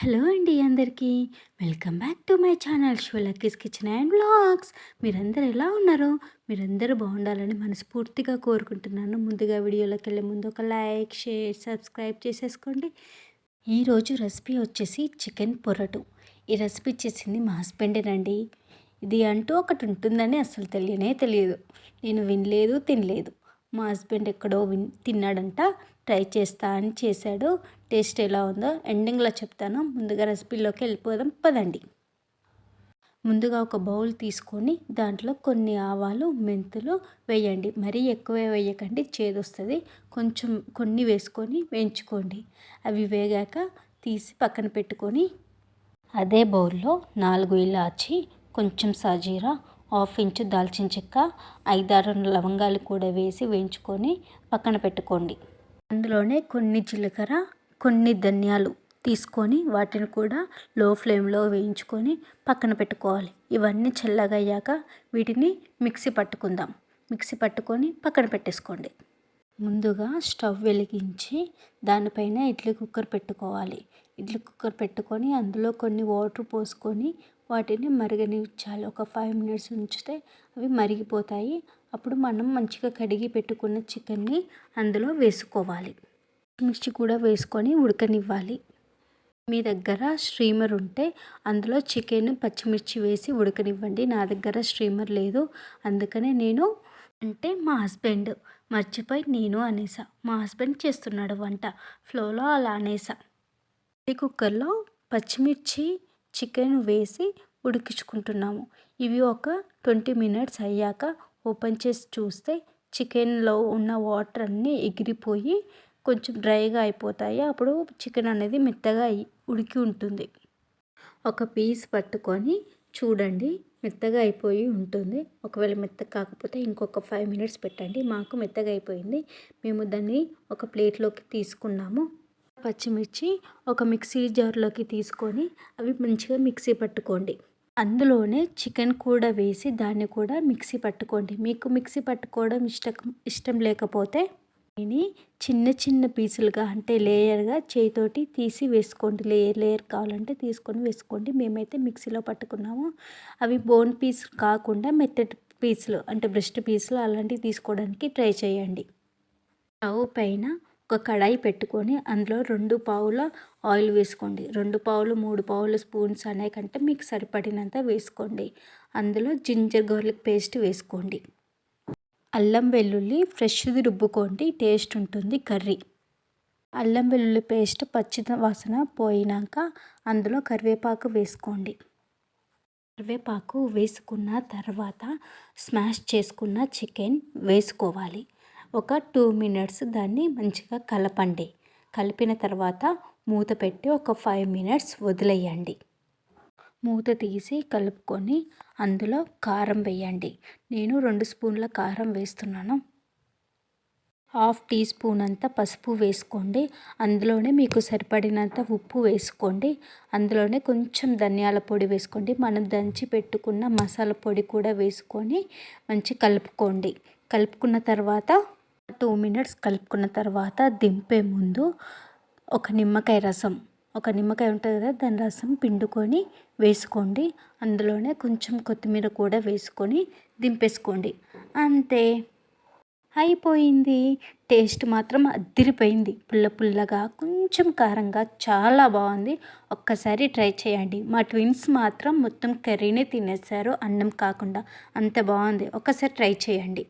Hello అండి అందరికీ. Welcome back to my channel షోలక్కీస్ kitchen and blogs మీరందరూ ఎలా ఉన్నారు? మీరందరూ బాగుండాలని మనస్ఫూర్తిగా కోరుకుంటున్నాను. ముందుగా వీడియోలోకి వెళ్ళే ముందు ఒక లైక్ షేర్ సబ్స్క్రైబ్ చేసేసుకోండి. ఈరోజు రెసిపీ వచ్చేసి చికెన్ పొరటు. ఈ రెసిపీ చేసింది మా హస్బెండేనండి ఇది అంటూ ఒకటి ఉంటుందని అసలు తెలియనే తెలియదు. నేను వినలేదు తినలేదు. మా హస్బెండ్ ఎక్కడో విన్ తిన్నాడంట ట్రై చేస్తా అని చేశాడు. టేస్ట్ ఎలా ఉందో ఎండింగ్లో చెప్తాను. ముందుగా రెసిపీలోకి వెళ్ళిపోదాం పదండి. ముందుగా ఒక బౌల్ తీసుకొని దాంట్లో కొన్ని ఆవాలు మెంతులు వేయండి. మరీ ఎక్కువ వేయకండి చేదొస్తుంది. కొంచెం కొన్ని వేసుకొని వేయించుకోండి. అవి వేగాక తీసి పక్కన పెట్టుకొని అదే బౌల్లో నాలుగు ఇలాచి కొంచెం సాజీరా హాఫ్ ఇంచు దాల్చిన చెక్క ఐదారు లవంగాలు కూడా వేసి వేయించుకొని పక్కన పెట్టుకోండి. అందులోనే కొన్ని జీలకర్ర కొన్ని ధనియాలు తీసుకొని వాటిని కూడా లో ఫ్లేమ్లో వేయించుకొని పక్కన పెట్టుకోవాలి. ఇవన్నీ చల్లగయ్యాక వీటిని మిక్సీ పట్టుకుందాం. మిక్సీ పట్టుకొని పక్కన పెట్టేసుకోండి. ముందుగా స్టవ్ వెలిగించి దానిపైన ఇడ్లీ కుక్కర్ పెట్టుకోవాలి. ఇడ్లీ కుక్కర్ పెట్టుకొని అందులో కొన్ని వాటర్ పోసుకొని వాటిని మరగనిచ్చాలి. ఒక ఫైవ్ మినిట్స్ ఉంచితే అవి మరిగిపోతాయి. అప్పుడు మనం మంచిగా కడిగి పెట్టుకున్న చికెన్ని అందులో వేసుకోవాలి. మిర్చి కూడా వేసుకొని ఉడకనివ్వాలి. మీ దగ్గర స్ట్రీమర్ ఉంటే అందులో చికెన్ పచ్చిమిర్చి వేసి ఉడకనివ్వండి. నా దగ్గర స్ట్రీమర్ లేదు. అందుకనే నేను అంటే మా హస్బెండ్ మర్చిపోయి నేను అనేసా. మా హస్బెండ్ చేస్తున్నాడు వంట. ఫ్లోలో అలా అనేసా. ఈ కుక్కర్లో పచ్చిమిర్చి చికెన్ వేసి ఉడికించుకుంటున్నాము. ఇవి ఒక ట్వంటీ మినిట్స్ అయ్యాక ఓపెన్ చేసి చూస్తే చికెన్లో ఉన్న వాటర్ అన్నీ ఎగిరిపోయి కొంచెం డ్రైగా అయిపోతాయి. అప్పుడు చికెన్ అనేది మెత్తగా ఉడికి ఉంటుంది. ఒక పీస్ పట్టుకొని చూడండి మెత్తగా అయిపోయి ఉంటుంది. ఒకవేళ మెత్తగా కాకపోతే ఇంకొక ఫైవ్ మినిట్స్ పెట్టండి. మాకు మెత్తగా అయిపోయింది. మేము దాన్ని ఒక ప్లేట్లోకి తీసుకున్నాము. పచ్చిమిర్చి ఒక మిక్సీ జార్లోకి తీసుకొని అవి మంచిగా మిక్సీ పట్టుకోండి. అందులోనే చికెన్ కూడా వేసి దాన్ని కూడా మిక్సీ పట్టుకోండి. మీకు మిక్సీ పట్టుకోవడం ఇష్టం ఇష్టం లేకపోతే దీన్ని చిన్న చిన్న పీసులుగా అంటే లేయర్గా చేయితోటి తీసి వేసుకోండి. లేయర్ లేయర్ కావాలంటే తీసుకొని వేసుకోండి. మేమైతే మిక్సీలో పట్టుకున్నాము. అవి బోన్ పీస్ కాకుండా మెత్తటి పీసులు అంటే బ్రెస్ట్ పీసులు అలాంటివి తీసుకోవడానికి ట్రై చేయండి. స్టవ్ పైన ఒక కడాయి పెట్టుకొని అందులో రెండు పావుల ఆయిల్ వేసుకోండి. రెండు పావులు మూడు పావుల స్పూన్స్ అనే కంటే మీకు సరిపడినంత వేసుకోండి. అందులో జింజర్ గార్లిక్ పేస్ట్ వేసుకోండి. అల్లం వెల్లుల్లి ఫ్రెష్ది రుబ్బుకోండి. టేస్ట్ ఉంటుంది కర్రీ. అల్లం వెల్లుల్లి పేస్ట్ పచ్చి వాసన పోయినాక అందులో కరివేపాకు వేసుకోండి. కరివేపాకు వేసుకున్న తర్వాత స్మాష్ చేసుకున్న చికెన్ వేసుకోవాలి. ఒక టూ మినిట్స్ దాన్ని మంచిగా కలపండి. కలిపిన తర్వాత మూత పెట్టి ఒక ఫైవ్ మినిట్స్ వదిలేయండి. మూత తీసి కలుపుకొని అందులో కారం వేయండి. నేను రెండు స్పూన్ల కారం వేస్తున్నాను. హాఫ్ టీ స్పూన్ అంత పసుపు వేసుకోండి. అందులోనే మీకు సరిపడినంత ఉప్పు వేసుకోండి. అందులోనే కొంచెం ధనియాల పొడి వేసుకోండి. మనం దంచి పెట్టుకున్న మసాలా పొడి కూడా వేసుకొని మంచి కలుపుకోండి. కలుపుకున్న తర్వాత టూ మినిట్స్ కలుపుకున్న తర్వాత దింపే ముందు ఒక నిమ్మకాయ రసం. ఒక నిమ్మకాయ ఉంటుంది కదా దాని రసం పిండుకొని వేసుకోండి. అందులోనే కొంచెం కొత్తిమీర కూడా వేసుకొని దింపేసుకోండి. అంతే. అయిపోయింది. టేస్ట్ మాత్రం అద్దిరిపోయింది. పుల్ల పుల్లగా కొంచెం కారంగా చాలా బాగుంది. ఒక్కసారి ట్రై చేయండి. మా ట్విన్స్ మాత్రం మొత్తం కర్రీనే తినేసారు అన్నం కాకుండా అంత బాగుంది. ఒక్కసారి ట్రై చేయండి.